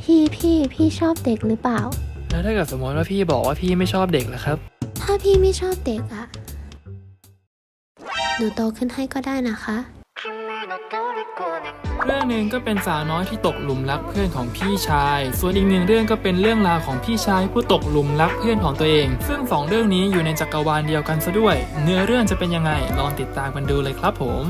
พี่พี่พี่ชอบเด็กหรือเปล่า แล้วถ้าเกิดสมมติว่าพี่บอกว่าพี่ไม่ชอบเด็กล่ะครับ ถ้าพี่ไม่ชอบเด็กอะหนูโตขึ้นให้ก็ได้นะคะ เรื่องหนึ่งก็เป็นสาวน้อยที่ตกหลุมรักเพื่อนของพี่ชาย ส่วนอีกหนึ่งเรื่องก็เป็นเรื่องราวของพี่ชายผู้ตกหลุมรักเพื่อนของตัวเอง ซึ่งสองเรื่องนี้อยู่ในจักรวาลเดียวกันซะด้วย เนื้อเรื่องจะเป็นยังไงลองติดตามกันดูเลยครับผม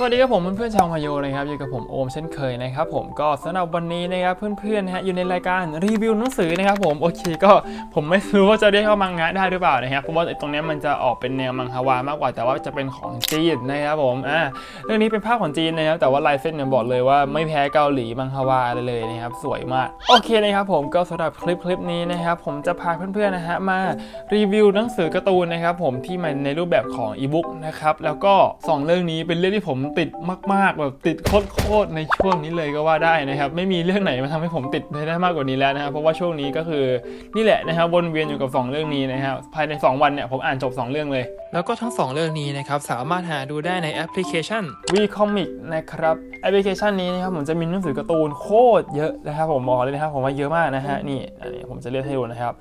สวัสดีครับผมเพื่อนๆชาวพาโยนะครับอยู่กับผมโอมเช่นเคยนะครับผมก็สำหรับวันนี้นะครับเพื่อนๆนะฮะอยู่ในรายการรีวิวหนังสือนะครับผมโอเคก็ผมไม่รู้ว่าจะเรียกว่ามังงะได้หรือเปล่านะครับเพราะว่าตรงนี้มันจะออกเป็นแนวมังฮวามากกว่าแต่ว่าจะเป็นของจีนนะครับผมอ่าเรื่องนี้เป็นภาพของจีนนะครับแต่ว่าลายเส้นเนี่ยบอกเลยว่าไม่แพ้เกาหลีมังฮวาเลยเลยนะครับสวยมากโอเคนะครับผมก็สำหรับคลิปคลิปนี้นะครับผมจะพาเพื่อนๆนะฮะมารีวิวหนังสือการ์ตูนนะครับผมที่มันในรูปแบบของอีบุ๊กนะครับแล้วก็สองเรื่องนี้เป็นเรื่องที่ผมติดมากๆแบบติดโคตรๆในช่วงนี้เลยก็ว่าได้นะครับไม่มีเรื่องไหนมาทำให้ผมติดได้มากกว่านี้แล้วนะครับเพราะว่าช่วงนี้ก็คือนี่แหละนะครับวนเวียนอยู่กับสองเรื่องนี้นะครับภายใน 2 วันเนี่ยผมอ่านจบ 2 เรื่องเลย แล้วก็ทั้ง 2 เรื่องนี้นะครับสามารถหาดูได้ในแอปพลิเคชัน WeComic นะครับแอปพลิเคชันนี้นะครับผมจะมีหนังสือการ์ตูนโคตรเยอะนะครับผมบอกเลยนะครับผมว่าเยอะมากนะฮะนี่อันนี้ผมจะเลือกให้ดูนะครับ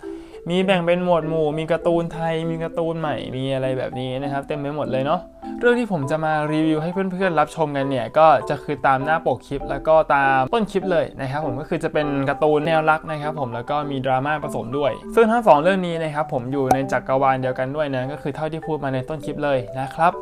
มีแบ่งเป็นหมวดหมู่ มีการ์ตูนไทย มีการ์ตูนใหม่ มีอะไรแบบนี้นะครับ เต็มไปหมดเลยเนาะ เรื่องที่ผมจะมารีวิวให้เพื่อนๆรับชมกันเนี่ยก็จะคือตามหน้าปกคลิป แล้วก็ตามต้นคลิปเลยนะครับผมก็คือจะเป็นการ์ตูนแนวรักนะครับผมแล้วก็มีดราม่าผสมด้วย ซึ่งทั้งสองเรื่องนี้นะครับผมอยู่ในจักรวาลเดียวกันด้วยนะก็คือเท่าที่พูดมาในต้นคลิปเลยนะครับ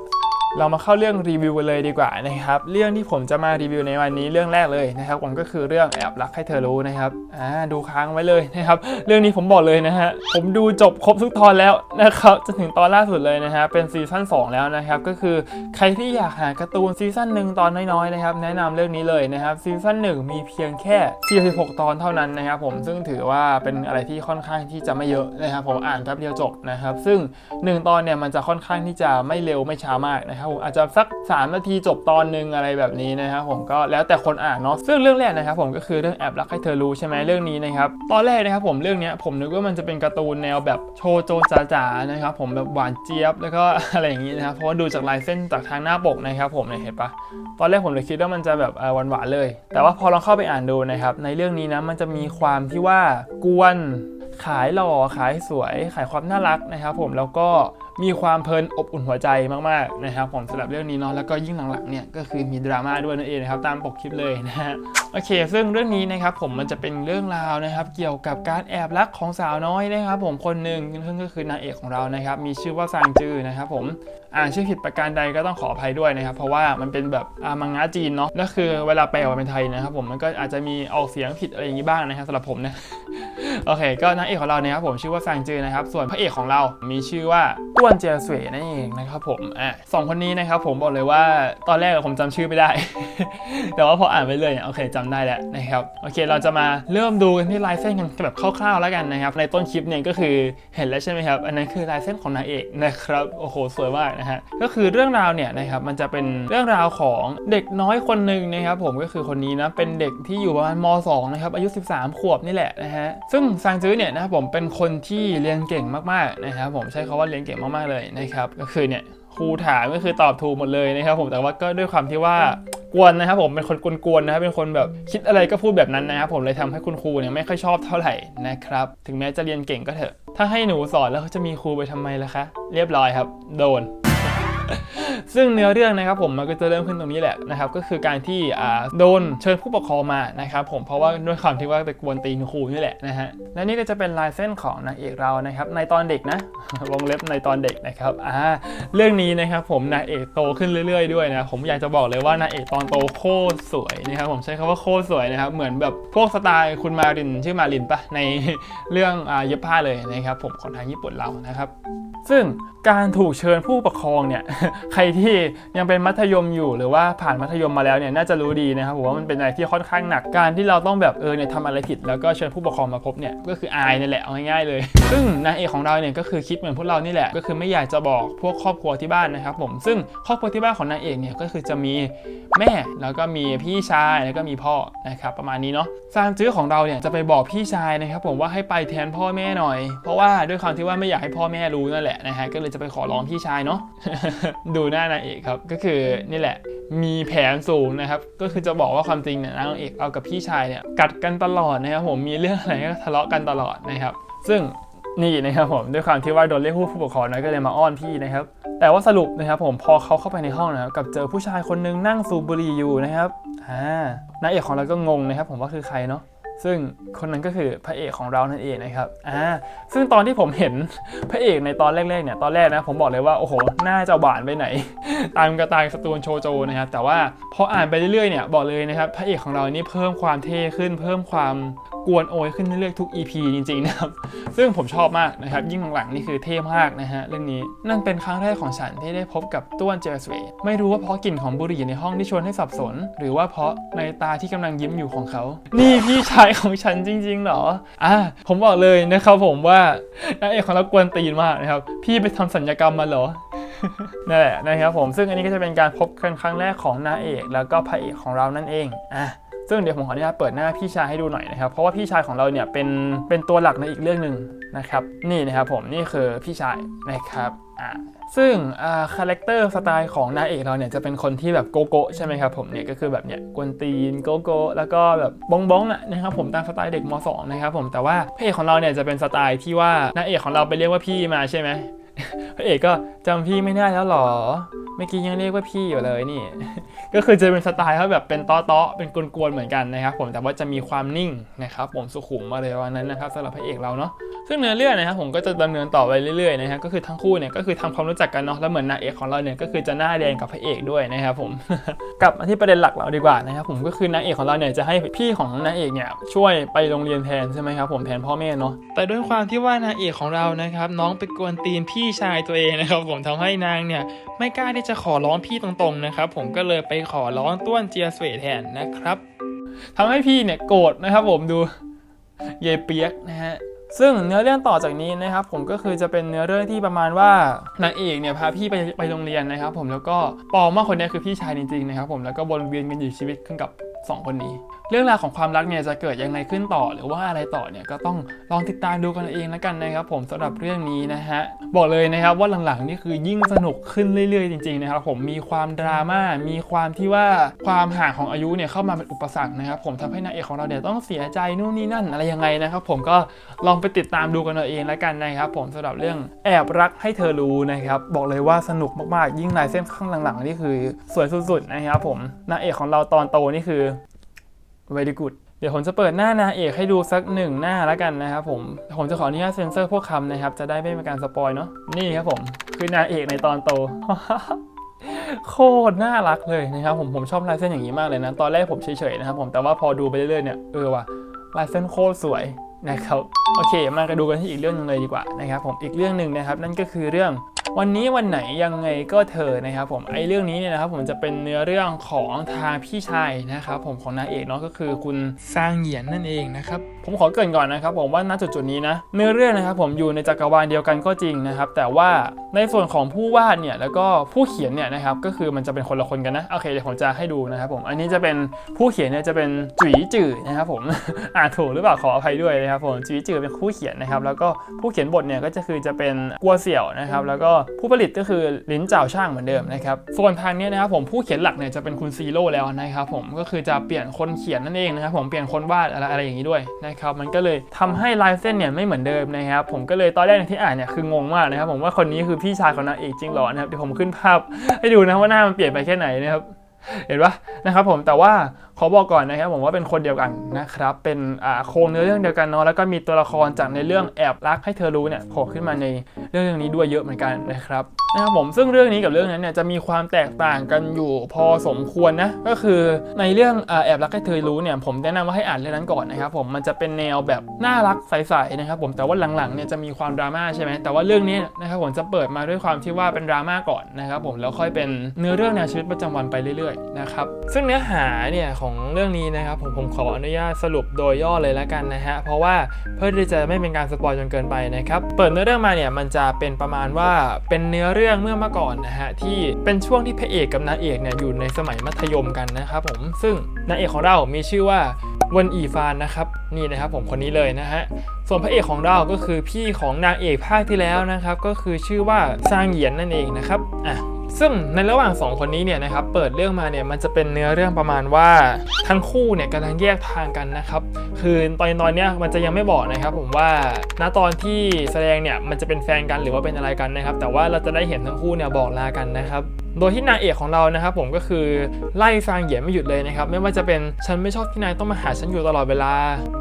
เรามาเข้าเรื่องรีวิวกันเลยดีกว่านะครับ เรื่องที่ผมจะมารีวิวในวันนี้เรื่องแรกเลยนะครับผมก็คือเรื่องแอบรักให้เธอรู้นะครับอ่าดูค้างไว้เลยนะครับ เรื่องนี้ผมบอกเลยนะฮะผมดูจบครบทุกตอนแล้วนะครับจนถึงตอนล่าสุดเลยนะฮะเป็นซีซั่น2แล้วนะครับก็คือใครที่อยากหาการ์ตูนซีซั่นหนึ่งตอนน้อยๆนะครับแนะนำเรื่องนี้เลยนะครับซีซั่นหนึ่งมีเพียงแค่ 46 ตอนเท่านั้นนะครับผมซึ่งถือว่าเป็นอะไรที่ค่อนข้างที่จะไม่เยอะนะครับผมอ่านแป๊บเดียวจบนะครับซึ่ง 1 ตอนเนี่ยมันจะค่อนข้างที่จะไม่เร็วไม่ช้ามากนะครับผมอาจจะสัก 3 นาทีจบตอนหนึ่งอะไรแบบนี้นะครับผมก็แล้วแต่คนอ่านเนาะซึ่งเรื่องแรกนะครับผมก็คือเรื่องแอบรักให้เธอรู้ใช่ไหมเรื่องนี้นะครับตอนแรกนะครับผมเรื่องนี้ผมนึกว่ามันจะเป็นการ์ตูนแนวแบบโชโจจ๋าๆนะครับผมแบบหวานเจี๊ยบแล้วก็อะไรอย่างนี้นะครับเพราะว่าดูจากลายเส้นจากทางหน้าปกนะครับผมเนี่ยเห็นปะตอนแรกผมเลยคิดว่ามันจะแบบหวานๆเลย แต่ว่าพอลองเข้าไปอ่านดูนะครับในเรื่องนี้นะมันจะมีความที่ว่ากวนขายหล่อขายสวยขายความน่ารักนะครับผมแล้วก็ มีความเพลินอบอุ่นหัวใจมากๆนะครับผมสำหรับเรื่องนี้เนาะแล้วก็ยิ่งหลังๆเนี่ยก็คือมีดราม่าด้วยนั่นเองนะครับตามปกคลิปเลยนะฮะโอเค ซึ่งเรื่องนี้นะครับผมมันจะเป็นเรื่องราวนะครับเกี่ยวกับการแอบรักของสาวน้อยนะครับผมคนหนึ่งซึ่งก็คือนางเอกของเรานะครับมีชื่อว่าซางจือนะครับผมอ่านชื่อผิดประการใดก็ต้องขออภัยด้วยนะครับเพราะว่ามันเป็นแบบมังงะจีนเนาะแล้วคือเวลาแปลออกมาเป็นไทยนะครับผมมันก็อาจจะมีออกเสียงผิดอะไรอย่างนี้บ้างนะครับสำหรับผมนะ โอเค ก็นางเอกของเราเนี่ยครับผมชื่อว่าซางจือนะครับ ส่วนพระเอกของเรา มีชื่อว่าต้วนเจียสวยนั่นเองนะครับผมอะสองคนนี้นะครับผมบอกเลยว่าตอนแรกผมจำชื่อไม่ได้ แต่ว่าพออ่านไปเลยเนี่ยโอเคจำได้แล้วนะครับ โอเค เราจะมาเริ่มดูกันที่ลายเส้นกันแบบคร่าวๆแล้วกันนะครับ ในต้นคลิปเนี่ยก็คือเห็นแล้วใช่ไหมครับ อันนั้นคือลายเส้นของนางเอกนะครับ โอ้โห สวยมากนะฮะ ก็คือเรื่องราวเนี่ยนะครับ มันจะเป็นเรื่องราวของเด็กน้อยคนหนึ่งนะครับผม ก็คือคนนี้นะ เป็นเด็กที่อยู่ประมาณม .2 นะครับ อายุ 13 ขวบนี่แหละนะฮะ ซึ่งซางจื้อเนี่ยนะครับผมเป็นคนที่เรียนเก่งมากๆนะครับผมใช้คาว่าเรียนเก่งมากๆเลยนะครับก็คือเนี่ยครูถามก็คือตอบถูกหมดเลยนะครับผมแต่ว่าก็ด้วยความที่ว่ากวนนะครับผมเป็นคนกวนๆนะครับเป็นคนแบบคิดอะไรก็พูดแบบนั้นนะครับผมเลยทำให้คุณครูเนี่ยไม่ค่อยชอบเท่าไหร่นะครับถึงแม้จะเรียนเก่งก็เถอะ ถ้าให้หนูสอนแล้วเขาจะมีครูไปทำไมล่ะคะ เรียบร้อยครับ โดน ซึ่งเนื้อเรื่องนะครับผมมันก็จะเริ่มขึ้นตรงนี้แหละนะครับก็คือการที่โดนเชิญผู้ปกครองมานะครับผมเพราะว่าด้วยความที่ว่าไปกวนตีนครูนี่แหละนะฮะและนี่ก็จะเป็นลายเส้นของนางเอกเรานะครับในตอนเด็กนะวงเล็บในตอนเด็กนะครับอ่าเรื่องนี้นะครับผมนางเอกโตขึ้นเรื่อย ๆ ด้วยนะผมอยากจะบอกเลยว่านางเอกตอนโตโคตรสวยนะครับผมใช้คำว่าโคตรสวยนะครับเหมือนแบบพวกสไตล์คุณมารินชื่อมารินปะในเรื่องอ่าเย็บผ้าเลยนะครับผมของทางญี่ปุ่นเรานะครับ ซึ่งการถูกเชิญผู้ปกครองเนี่ยใครที่ยังเป็นมัธยมอยู่หรือว่าผ่านมัธยมมาแล้วเนี่ยน่าจะรู้ดีนะครับผมว่ามันเป็นอะไรที่ค่อนข้างหนักการที่เราต้องแบบเออเนี่ยทำอะไรผิด แล้วก็เชิญผู้ปกครองมาพบเนี่ยก็คืออายนี่แหละเอาง่ายๆเลย ซึ่งนางเอกของเราเนี่ยก็คือคิดเหมือนพวกเรานี่แหละก็คือไม่อยากจะบอกพวกครอบครัวที่บ้านนะครับผมซึ่งครอบครัวที่บ้านของนางเอกเนี่ยก็คือจะมีแม่แล้วก็มีพี่ชายแล้วก็มีพ่อนะครับประมาณนี้เนาะซางจื้อของเราเนี่ยจะไปบอกพี่ชายนะครับผมว่าให้ไปแทนพ่อแม่หน่อย เพราะว่าด้วยความที่ว่าไม่อยากให้พ่อแม่รู้นั่นแหละนะฮะก็เลยจะไปขอร้องพี่ชายเนาะดูหน้านางเอกครับ ก็คือนี่แหละ มีแผนสูงนะครับ ก็คือจะบอกว่าความจริงเนี่ยนางเอกเอากับพี่ชายเนี่ยกัดกันตลอดนะครับผมมีเรื่องอะไรก็ทะเลาะกันตลอดนะครับ ซึ่งนี่นะครับผมด้วยความที่ว่าโดนเรียกผู้ผู้ปกครองนะก็เลยมาอ้อนพี่นะครับ แต่ว่าสรุปนะครับผมพอเขาเข้าไปในห้องนะครับกับเจอผู้ชายคนนึงนั่งสูบบุหรี่อยู่นะครับอ่านางเอกของเราก็งงนะครับ ผมว่าคือใครเนาะ ซึ่งคนนั้นก็คือพระเอกของเรานั่นเองนะครับ อ่า ซึ่งตอนที่ผมเห็นพระเอกในตอนแรกๆเนี่ยตอนแรกนะผมบอกเลยว่าโอ้โหน่าจะหวานไปไหน ตามกระตายสตูนโชโจนะครับแต่ว่าพออ่านไปเรื่อยๆเนี่ยบอกเลยนะครับพระเอกของเรานี่เพิ่มความเท่ขึ้นเพิ่มความ กวนโอยขึ้นเรื่อยๆทุก EP จริงๆนะครับ ซึ่งผมชอบมากนะครับ ยิ่งหลังๆนี่คือเท่มากนะฮะเรื่องนี้ นั่นเป็นครั้งแรกของฉันที่ได้พบกับต้วนเจอสเวไม่รู้ว่าเพราะกลิ่นของบุหรี่ในห้องที่ชวนให้สับสน หรือว่าเพราะในตาที่กำลังยิ้มอยู่ของเขา นี่พี่ชายของฉันจริงๆเหรอ อะผมบอกเลยนะครับผมว่านางเอกของเรากวนตีนมากนะครับ พี่ไปทำสัญญกรรมมาเหรอนั่นแหละนะครับผมซึ่งอันนี้ก็จะเป็นการพบกันครั้งแรกของนางเอก แล้วก็พระเอกของเรานั่นเองอะ ซึ่งเดี๋ยวผมขออนุญาตเปิดหน้าพี่ชายให้ดูหน่อยนะครับ เพราะว่าพี่ชายของเราเนี่ยเป็นเป็นตัวหลักในอีกเรื่องหนึ่งนะครับ นี่นะครับผมนี่คือพี่ชายนะครับอะซึ่งคาแรคเตอร์สไตล์ของนางเอกเราเนี่ยจะเป็นคนที่แบบโกโก้ใช่ไหมครับผมเนี่ยก็คือแบบเนี่ยกวนตีนโกโก้แล้วก็แบบบ้องบ้องๆอะนะครับผมตามสไตล์เด็กม .2 นะครับผมแต่ว่าพระเอกของเราเนี่ยจะเป็นสไตล์ที่ว่านางเอกของเราไปเรียกว่าพี่มาใช่ไหมพระเอกก็จำพี่ไม่ได้แล้วหรอ เมื่อกี้ยังเรียกว่าพี่อยู่เลยนี่ ก็คือจะเป็นสไตล์เขาแบบเป็นต้อต้อๆเป็นกวนๆเหมือนกันนะครับ ผมแต่ว่าจะมีความนิ่งนะครับผมสุขุมมาเลยวันนั้นนะครับสำหรับพระเอกเราเนาะซึ่งเนื้อเรื่องนะครับผมก็จะดำเนินต่อไปเรื่อยๆนะครับก็คือทั้งคู่เนี่ยก็คือทำความรู้จักกันเนาะแล้วเหมือนนางเอกของเราเนี่ยก็คือจะหน้าแดงกับพระเอกด้วยนะครับผมกลับมาที่ประเด็นหลักเราดีกว่านะครับผมก็คือนางเอกของเราเนี่ยจะให้พี่ของนางเอกเนี่ยช่วยไปโรงเรียนแทนใช่ไหมครับผมแทนพ่อแม่เนาะแต่ด้วยความที่ว่านางเอกของเรานะครับน้องไปกวนตีนพี่ชายตัวเองนะครับผมทำให้นางเนี่ยไม่กล้าที่จะขอร้องพี่ตรงๆนะครับ ผมก็เลยไปขอร้องต้วนเจียสเวทแทนนะครับทำให้พี่เนี่ยโกรธนะครับ ผมดูเยเปียกนะฮะซึ่งเนื้อเรื่องต่อจากนี้นะครับ ผมก็คือจะเป็นเนื้อเรื่องที่ประมาณว่านางเอกเนี่ยพาพี่ไปไปโรงเรียนนะครับ ผมแล้วก็ปอมว่าคนนี้คือพี่ชายจริงๆนะครับ ผมแล้วก็วนเวียนกันอยู่ชีวิตขึ้นกับ สองคนนี้ เรื่องราวของความรักเนี่ยจะเกิดยังไงขึ้นต่อ หรือว่าอะไรต่อเนี่ยก็ต้องลองติดตามดูกันเองแล้วกันนะครับ ผมสำหรับเรื่องนี้นะฮะบอกเลยนะครับว่าหลังๆนี่คือยิ่งสนุกขึ้นเรื่อยๆ จริงๆนะครับผมมีความดราม่ามีความที่ว่าความห่างของอายุเนี่ยเข้ามาเป็นอุปสรรคนะครับผมทำให้นางเอกของเราเนี่ยต้องเสียใจนู่นนี่นั่นอะไรยังไงนะครับผมก็ลองไปติดตามดูกันเอาเองแล้วกันนะครับผมสำหรับเรื่องแอบรักให้เธอรู้นะครับบอกเลยว่าสนุกมากๆ ยิ่งลายเส้นข้างหลังๆนี่คือสวยสุดๆนะครับผมนางเอกของเราตอนโตนี่คือ very good เดี๋ยวผมจะเปิดหน้านางเอกให้ดูสักหนึ่งหน้าแล้วกันนะครับผม ผมจะขออนุญาตเซ็นเซอร์พวกคำนะครับ จะได้ไม่เป็นการสปอยเนาะ นี่ครับผม คือนางเอกในตอนโต โคตรน่ารักเลยนะครับผม ผมชอบลายเส้นอย่างนี้มากเลยนะ ตอนแรกผมเฉยๆนะครับผม แต่ว่าพอดูไปเรื่อยๆเนี่ย เออว่ะ ลายเส้นโคตรสวยนะครับ โอเค มากันดูกันที่อีกเรื่องหนึงเลยดีกว่านะครับผม อีกเรื่องหนึ่งนะครับ นั่นก็คือเรื่อง วันนี้วันไหนยังไงก็เธอนะครับผมไอ้เรื่องนี้เนี่ยนะครับผมจะเป็นเนื้อเรื่องของทางพี่ชายนะครับผมของนางเอกเนาะก็คือคุณซางเหยียนนั่นเองนะครับผมขอเกริ่นก่อนนะครับผมว่าณจุดจุดนี้นะเนื้อเรื่องนะครับผมอยู่ในจักรวาลเดียวกันก็จริงนะครับแต่ว่าในส่วนของผู้วาดเนี่ยแล้วก็ผู้เขียนเนี่ยนะครับก็คือมันจะเป็นคนละคนกันนะโอเคเดี๋ยวผมจะให้ดูนะครับผมอันนี้จะเป็นผู้เขียนเนี่ยจะเป็นจุ๋ยจื่อนะครับผมอ่านถูกหรือเปล่าขออภัยด้วยนะครับผมจุ๋ยจื่อเป็นผู้เขียนนะครับแล้วก็ผู้เขียนบทเนี่ยก็จะคือจะเป็นกัวเสี่ยวนะครับแล้วก็ผู้ผลิตก็คือลิ้นเจ้าช่างเหมือนเดิมนะครับส่วนทางนี้นะครับผมผู้เขียนหลักเนี่ยจะเป็นคุณซีโร่แล้วนะครับผมก็คือจะเปลี่ยนคนเขียนนั่นเองนะครับผมเปลี่ยนคนวาดอะไรอะไรอย่างนี้ด้วยนะครับมันก็เลยทำให้ลายเส้นเนี่ยไม่เหมือนเดิมนะครับผมก็เลยตอนแรกที่อ่านเนี่ยคืองงมากนะครับผมว่าคนนี้คือพี่ชายของนางเอกจริงหรอนะครับเดี๋ยวผมขึ้นภาพให้ดูนะว่าหน้ามันเปลี่ยนไปแค่ไหนนะครับ เห็นปะนะครับผมแต่ว่าขอบอกก่อนนะครับผมว่าเป็นคนเดียวกันนะครับเป็นโครงเนื้อเรื่องเดียวกันเนาะแล้วก็มีตัวละครจากในเรื่องแอบรักให้เธอรู้เนี่ยโผล่ขึ้นมาในเรื่องเรื่องนี้ด้วยเยอะเหมือนกันนะครับนะครับผมซึ่งเรื่องนี้กับเรื่องนั้นเนี่ยจะมีความแตกต่างกันอยู่พอสมควรนะก็คือในเรื่องอแอบรักให้เธอรู้เนี่ยผมแนะนำว่าให้อ่านเรื่องนั้นก่อนนะครับผมมันจะเป็นแนวแบบน่ารักใสๆนะครับผมแต่ว่าหลังๆเนี่ยจะมีความดราม่าใช่ไหมแต่ว่าเรื่องนี้นะครับผมจะเปิดมาด้วยความที่ว่าเป็นดราม่าก่อนนะครับผมแล้วค่อยเป็นเนื้อเรื่องแนวชีวิตประจำวันไปเรื่อยนะครับ ซึ่งเนื้อหาเนี่ยของเรื่องนี้นะครับผมผมขออนุญาตสรุปโดยย่อเลยแล้วกันนะฮะ เพราะว่าเพื่อที่จะไม่เป็นการสปอยจนเกินไปนะครับ เปิดเนื้อเรื่องมาเนี่ยมันจะเป็นประมาณว่าเป็นเนื้อเรื่องเมื่อเมื่อก่อนนะฮะที่เป็นช่วงที่พระเอกกับนางเอกเนี่ยอยู่ในสมัยมัธยมกันนะครับผมซึ่งนางเอกของเรามีชื่อว่าวนอีฟานนะครับนี่นะครับผมคนนี้เลยนะฮะส่วนพระเอกของเราก็คือพี่ของนางเอกภาคที่แล้วนะครับ ก็คือชื่อว่าซางเหยียนนั่นเองนะครับอะ ซึ่งในระหว่างสองคนนี้เนี่ยนะครับเปิดเรื่องมาเนี่ยมันจะเป็นเนื้อเรื่องประมาณว่าทั้งคู่เนี่ยกำลังแยกทางกันนะครับคือตอนตอนเนี้ยมันจะยังไม่บอกนะครับ ผมว่าณตอนที่แสดงเนี่ยมันจะเป็นแฟนกันหรือว่าเป็นอะไรกันนะครับ แต่ว่าเราจะได้เห็นทั้งคู่เนี่ยบอกลากันนะครับโดยที่นางเอกของเรานะครับผมก็คือไล่ฟางเหยียไม่หยุดเลยนะครับไม่ว่าจะเป็นฉันไม่ชอบที่นายต้องมาหาฉันอยู่ตลอดเวลา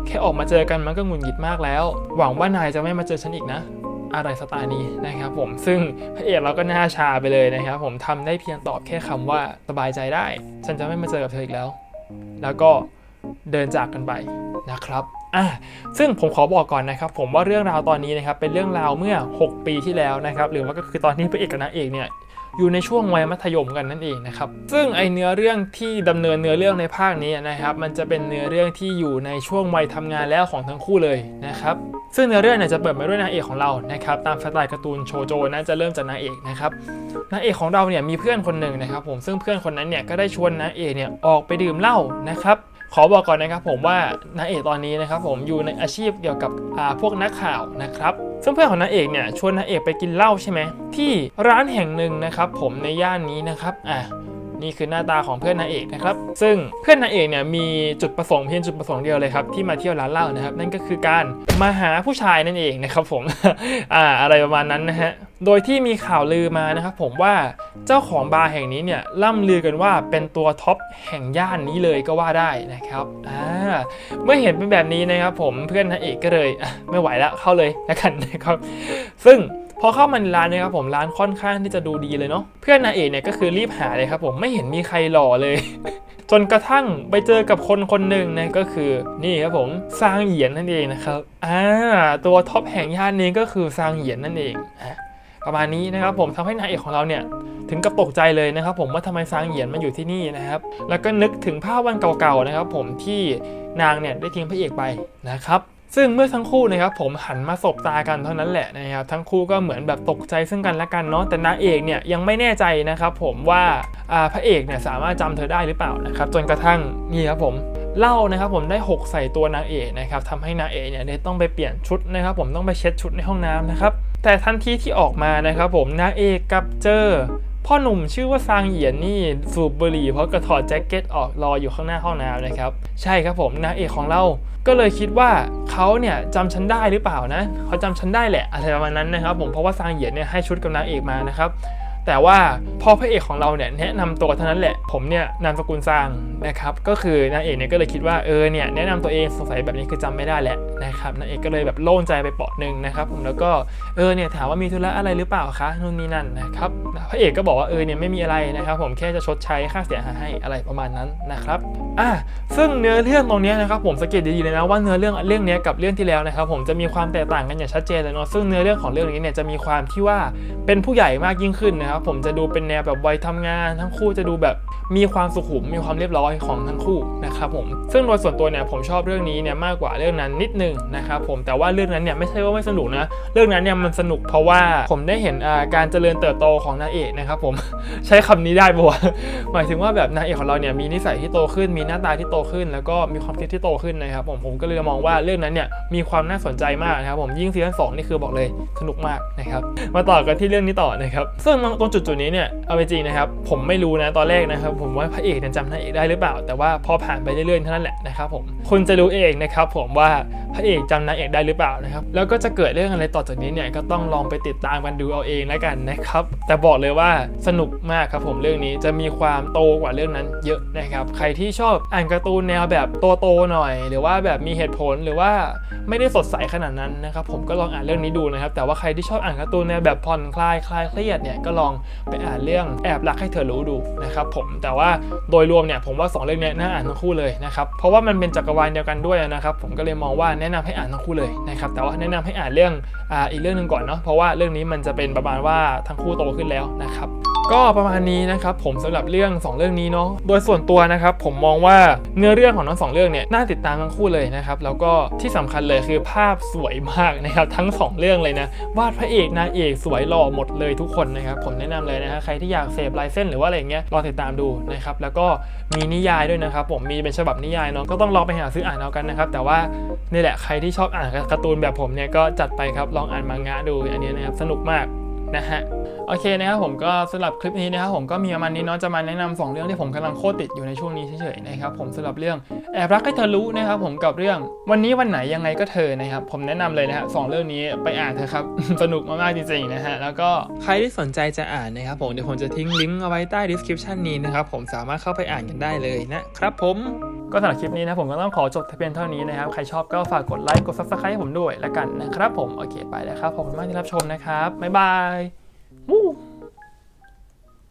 แค่ออกมาเจอกันมันก็หงุดหงิดมากแล้ว หวังว่านายจะไม่มาเจอฉันอีกนะ อะไรสไตล์นี้นะครับผมซึ่งพระเอกเราก็หน้าชาไปเลยนะครับผมทำได้เพียงตอบแค่คำว่าสบายใจได้ ฉันจะไม่มาเจอกับเธออีกแล้ว แล้วก็เดินจากกันไปนะครับอะซึ่งผมขอบอกก่อนนะครับ ผมว่าเรื่องราวตอนนี้นะครับเป็นเรื่องราวเมื่อ 6 ปีที่แล้วนะครับหรือว่าก็คือตอนนี้พระเอกกับนางเอกเนี่ย อยู่ในช่วงวัยมัธยมกันนั่นเองนะครับ ซึ่งไอเนื้อเรื่องที่ดำเนินเนื้อเรื่องในภาคนี้นะครับมันจะเป็นเนื้อเรื่องที่อยู่ในช่วงวัยทำงานแล้วของทั้งคู่เลยนะครับซึ่งเนื้อเรื่องเนี่ยจะเปิดมาด้วยนางเอกของเรานะครับตามสไตล์การ์ตูนโชโจนะจะเริ่มจากนางเอกนะครับนางเอกของเราเนี่ยมีเพื่อนคนหนึ่งนะครับผมซึ่งเพื่อนคนนั้นเนี่ยก็ได้ชวนนางเอกเนี่ยออกไปดื่มเหล้านะครับ ขอบอกก่อนนะครับผมว่านางเอกตอนนี้นะครับผมอยู่ในอาชีพเกี่ยวกับพวกนักข่าวนะครับซึ่งเพื่อนของนางเอกเนี่ยชวนนางเอกไปกินเหล้าใช่ไหมที่ร้านแห่งหนึ่งนะครับผมในย่านนี้นะครับอะนี่คือหน้าตาของเพื่อนนางเอกนะครับ ซึ่งเพื่อนนางเอกเนี่ยมีจุดประสงค์เพียงจุดประสงค์เดียวเลยครับที่มาเที่ยวร้านเหล้านะครับ นั่นก็คือการมาหาผู้ชายนั่นเองนะครับผม อ่าอะไรประมาณนั้นนะฮะ โดยที่มีข่าวลือมานะครับผมว่าเจ้าของบาร์แห่งนี้เนี่ยล่ำลือกันว่าเป็นตัวท็อปแห่งย่านนี้เลยก็ว่าได้นะครับอ่าเมื่อเห็นเป็นแบบนี้นะครับผมเพื่อนนางเอกก็เลยไม่ไหวแล้วเข้าเลยแล้วกันนะครับ ซึ่งพอเข้ามาในร้านนะครับผมร้านค่อนข้างที่จะดูดีเลยเนาะเพื่อนนางเอกเนี่ยก็คือรีบหาเลยครับผมไม่เห็นมีใครหล่อเลย จนกระทั่งไปเจอกับคนคนหนึ่งนะก็คือนี่ครับผมซางเหยียนนั่นเองนะครับอ่าตัวท็อปแห่งย่านนี้ก็คือซางเหยียนนั่นเองอะ ประมาณนี้นะครับผมทำให้นางเอกของเราเนี่ยถึงกับตกใจเลยนะครับผมว่าทำไมซางเหยียนมาอยู่ที่นี่นะครับ แล้วก็นึกถึงภาพวันเก่าๆนะครับผมที่นางเนี่ยได้ทิ้งพระเอกไปนะครับซึ่งเมื่อทั้งคู่นะครับผมหันมาสบตากันเท่านั้นแหละนะครับทั้งคู่ก็เหมือนแบบตกใจซึ่งกันและกันเนาะแต่นางเอกเนี่ยยังไม่แน่ใจนะครับผมว่าพระเอกเนี่ยสามารถจำเธอได้หรือเปล่านะครับจนกระทั่งนี่ครับผมเล่านะครับผมได้หกใส่ตัวนางเอกนะครับทำให้นางเอกเนี่ยได้ต้องไปเปลี่ยนชุดนะครับผมต้องไปเช็ดชุดในห้องน้ำนะครับ แต่ทันทีที่ออกมานะครับผมนางเอกกับเจอ พ่อหนุ่มชื่อว่าซางเหยียนนี่สูบบุหรี่เพราะกระถอดแจ็คเก็ตออกรออยู่ข้างหน้าห้องน้ำนะครับ ใช่ครับผมนางเอกของเราก็เลยคิดว่าเขาเนี่ยจำฉันได้หรือเปล่านะเขาจำฉันได้แหละอะไรประมาณนั้นนะครับ ผมเพราะว่าซางเหยียนเนี่ยให้ชุดกับนางเอกมานะครับ แต่ว่าพอพระเอกของเราเนี่ยแนะนำตัวเท่านั้นแหละ ผมเนี่ยนามสกุลซางนะครับ ก็คือนางเอกเนี่ยก็เลยคิดว่าเออเนี่ยแนะนำตัวเองสงสัยแบบนี้คือจำไม่ได้แหละนะครับนางเอกก็เลยแบบโล่งใจไปเปาะหนึ่งนะครับ ผมแล้วก็เออเนี่ยถามว่ามีธุระอะไรหรือเปล่าคะนู่นนี่นั่นนะครับพระเอกก็บอกว่าเออเนี่ยไม่มีอะไรนะครับ ผมแค่จะชดใช้ค่าเสียหายให้อะไรประมาณนั้นนะครับอะซึ่งเนื้อเรื่องตรงนี้นะครับผมสังเกตดีๆเลยนะว่าเนื้อเรื่องเรื่องนี้กับเรื่องที่แล้วนะครับผมจะมีความแตกต่างกันอย่างชัดเจนเลยเนาะซึ่งเนื้อเรื่องของเรื่องนี้เนี่ยจะมีความที่ว่าเป็นผู้ใหญ่มากยิ่งขึ้นนะครับผมจะดูเป็นแนวแบบวัยทำงาน ทั้งคู่จะดูแบบมีความสุขุมมีความเรียบร้อยของทั้งคู่นะครับผมซึ่งโดยส่วนตัวเนี่ยผมชอบเรื่องนี้เนี่ยมากกว่าเรื่องนั้นนิดนึงนะครับผมแต่ว่าเรื่องนั้นเนี่ยไม่ใช่ว่าไม่สนุกนะเรื่องนั้นเนี่ยมันสนุกเพราะว่าผมได้เห็นการเจริญเติบโตของนางเอกนะครับผมใช้คำนี้ได้ปะวะหมายถึงว่าแบบนางเอกของเราเนี่ยมีนิสัยที่โตขึ้น มีหน้าตาที่โตขึ้น แล้วก็มีความคิดที่โตขึ้นนะครับผมผมก็เลยมองว่าเรื่องนั้นเนี่ยมีความน่าสนใจมากนะครับผมยิ่งซีซั่นสองนี่คือบอกเลยสนุกมากนะครับมาต่อกันที่เรื่องนี้ต่อนะครับซึ่งตรงจุดจุดๆนี้เนี่ยเอาไปจริงนะครับ ผมไม่รู้นะตอนแรกนะครับ ผมว่าพระเอกเนี่ยจำนางเอกได้หรือเปล่า แต่ว่าพอผ่านไปเรื่อยๆเท่านั้นแหละนะครับผมคุณจะรู้เองนะครับผมว่าพระเอกจำนางเอกได้หรือเปล่านะครับแล้วก็จะเกิดเรื่องอะไรต่อจากนี้เนี่ยก็ต้องลองไปติดตามกันดูเอาเองแล้วกันนะครับแต่บอกเลยว่าสนุกมากครับผมเรื่องนี้จะมีความโตกว่าเรื่องนั้นเยอะนะครับใครที่ชอบอ่านการ์ตูนแนวแบบโตๆหน่อย หรือว่าแบบมีเหตุผลหรือว่าไม่ได้สดใสขนาดนั้นนะครับผมก็ลองอ่านเรื่องนี้ดูนะครับแต่ว่าใครที่ชอบอ่านการ์ตูนแนวแบบผ่อนคลายคลายเครียดเนี่ยก็ลองไปอ่านเรื่องแอบรักให้เธอรู้ดูนะครับผมแต่ว่าโดยรวมเนี่ยผมว่าสองเรื่องนี้น่าอ่านทั้งคู่เลยนะครับเพราะว่ามันเป็นจักรวาลเดียวกันด้วยนะครับผมก็เลยมองว่าแนะนำให้อ่านทั้งคู่เลยนะครับแต่ว่าแนะนำให้อ่านเรื่องอ่าอีกเรื่องหนึ่งก่อนเนาะเพราะว่าเรื่องนี้มันจะเป็นประมาณว่าทั้งคู่โตขึ้นแล้วนะครับก็ประมาณนี้นะครับผมสำหรับเรื่อง 2 เรื่องนี้เนาะโดยส่วนตัวนะครับผมมองว่าเนื้อเรื่องของทั้งสองเรื่องเนี่ยน่าติดตามทั้งคู่เลยนะครับแล้วก็ที่สำคัญเลยคือภาพสวยมากนะครับทั้ง 2 เรื่องเลยนะวาดพระเอกนางเอกสวยหล่อหมดเลยทุกคนนะครับผมแแนะนำเลยนะฮะใครที่อยากเสพลายเส้นหรือว่าอะไรอย่างเงี้ยลองติดตามดูนะครับแล้วก็มีนิยายด้วยนะครับผมมีเป็นฉบับนิยายเนาะก็ต้องลองไปหาซื้ออ่านเอากันนะครับแต่ว่านี่แหละใครที่ชอบอ่านการ์ตูนแบบผมเนี่ยก็จัดไปครับลองอ่านมังงะดูอันนี้นะครับสนุกมาก นะฮะโอเคนะครับผมก็สำหรับคลิปนี้นะครับผมก็มีประมาณนี้เนาะจะมาแนะนำสองเรื่องที่ผมกำลังโคตรติดอยู่ในช่วงนี้เฉยๆนะครับผมสำหรับเรื่องแอบรักให้เธอรู้นะครับผมกับเรื่องวันนี้วันไหนยังไงก็เธอนะครับผมแนะนำเลยนะฮะสองเรื่องนี้ไปอ่านเถอะครับสนุกมากๆจริงๆนะฮะแล้วก็ใครที่สนใจจะอ่านนะครับผมเดี๋ยวผมจะทิ้งลิงก์เอาไว้ใต้ description นี้นะครับผมสามารถเข้าไปอ่านกันได้เลยนะครับผม ก็สำหรับคลิปนี้นะผมก็ต้องขอจบทะเพียงเท่านี้นะครับ ใครชอบก็ฝากกดไลค์กด subscribe ให้ผมด้วยละกันนะครับผมโอเคไปแล้วครับขอบคุณมากที่รับชมนะครับบ๊ายบาย